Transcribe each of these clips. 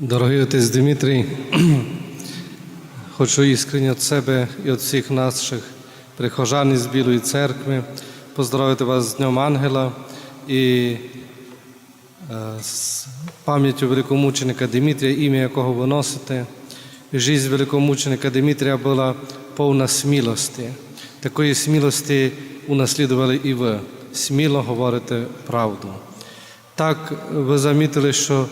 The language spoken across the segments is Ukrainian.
Дорогий отець Дмитрій, хочу іскренне від себе і від всіх наших прихожан із Білої церкви поздоровити вас з Днем Ангела і е, з пам'яттю великомученика Дмитрія, ім'я якого ви носите. Жизнь великомученика Дмитрія була повна смілості. Такої смілості унаслідували і ви. Сміло говорите правду. Так ви замітили, що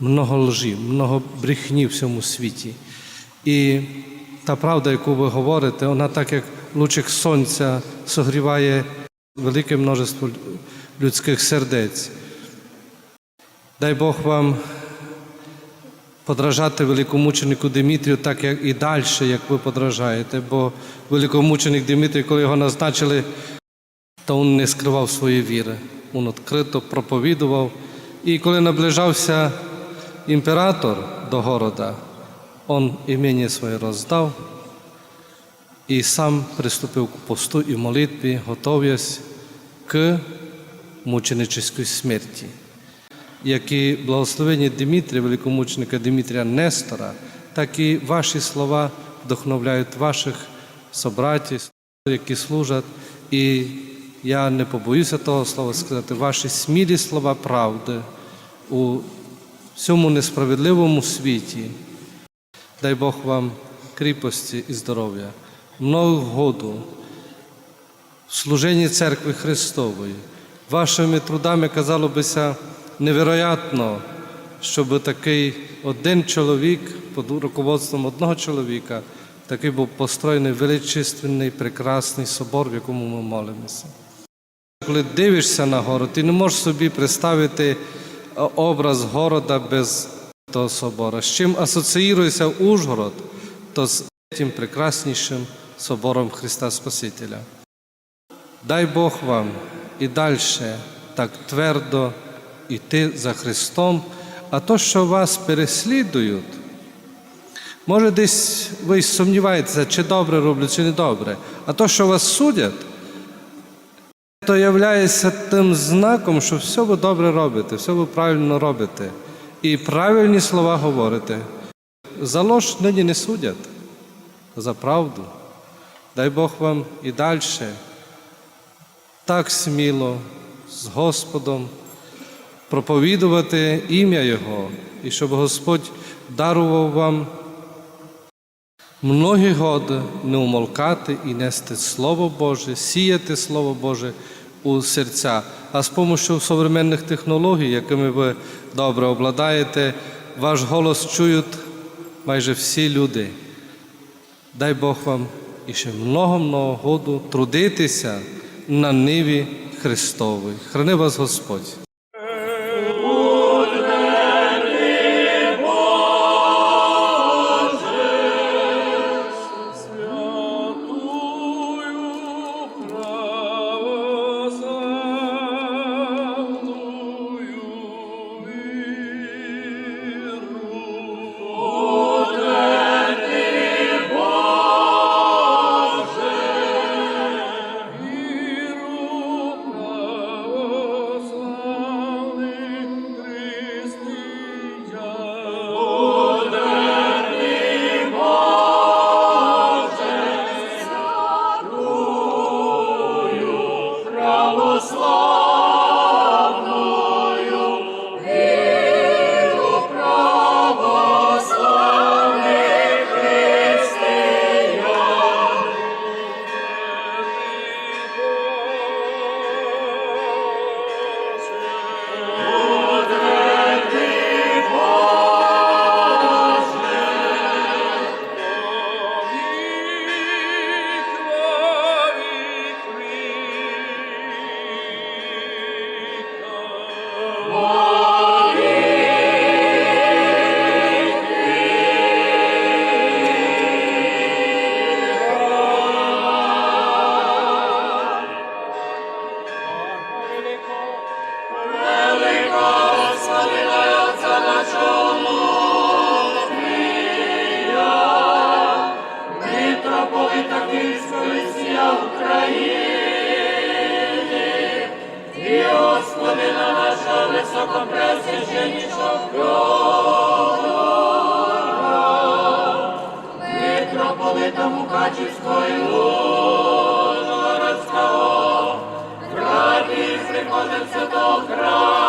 много лжі, много брехні в цьому світі. І та правда, яку ви говорите, вона так як лучик сонця согріває велике множество людських сердець. Дай Бог вам подражати великомученику Димітрію, так як і далі, як ви подражаєте. Бо великомученик Димітрій, коли його назначили, то він не скривав своєї віри. Він відкрито проповідував. І коли наближався імператор до города, он імені своє роздав і сам приступив к посту і молитві, готовясь к мученическій смерті. Як і благословення Дмитрія, великомученика Дмитрія Нестора, так і ваші слова вдохновляють ваших собратів, які служать. І я не побоюся того слова сказати, ваші смілі слова правди у всьому несправедливому світі. Дай Бог вам кріпості і здоров'я, много году в служенні Церкви Христової. Вашими трудами, казало бися, невероятно, щоб такий один чоловік під руководством одного чоловіка такий був построєний величественний, прекрасний собор, в якому ми молимося. Коли дивишся на город, ти не можеш собі представити образ города без того собора. З чим асоціюється Ужгород, то з тим прекраснішим собором Христа Спасителя. Дай Бог вам і далі так твердо йти за Христом, а то, що вас переслідують, може, десь ви сумніваєтеся, чи добре роблю, чи не добре, а то, що вас судять, то являється тим знаком, що все ви добре робите, все ви правильно робите. І правильні слова говорите. За лож нині не судять, за правду. Дай Бог вам і далі так сміло з Господом проповідувати ім'я Його, і щоб Господь дарував вам Многі годи не умолкати і нести Слово Боже, сіяти Слово Боже у серця. А з допомогою современних технологій, якими ви добре обладаєте, ваш голос чують майже всі люди. Дай Бог вам іще ще много-много году трудитися на ниві Христовій. Храни вас Господь. slow. України, і Господина наша високопресвященніша Фьодора, митрополита Мукачівської Ужгородського, радість приходить святого храму,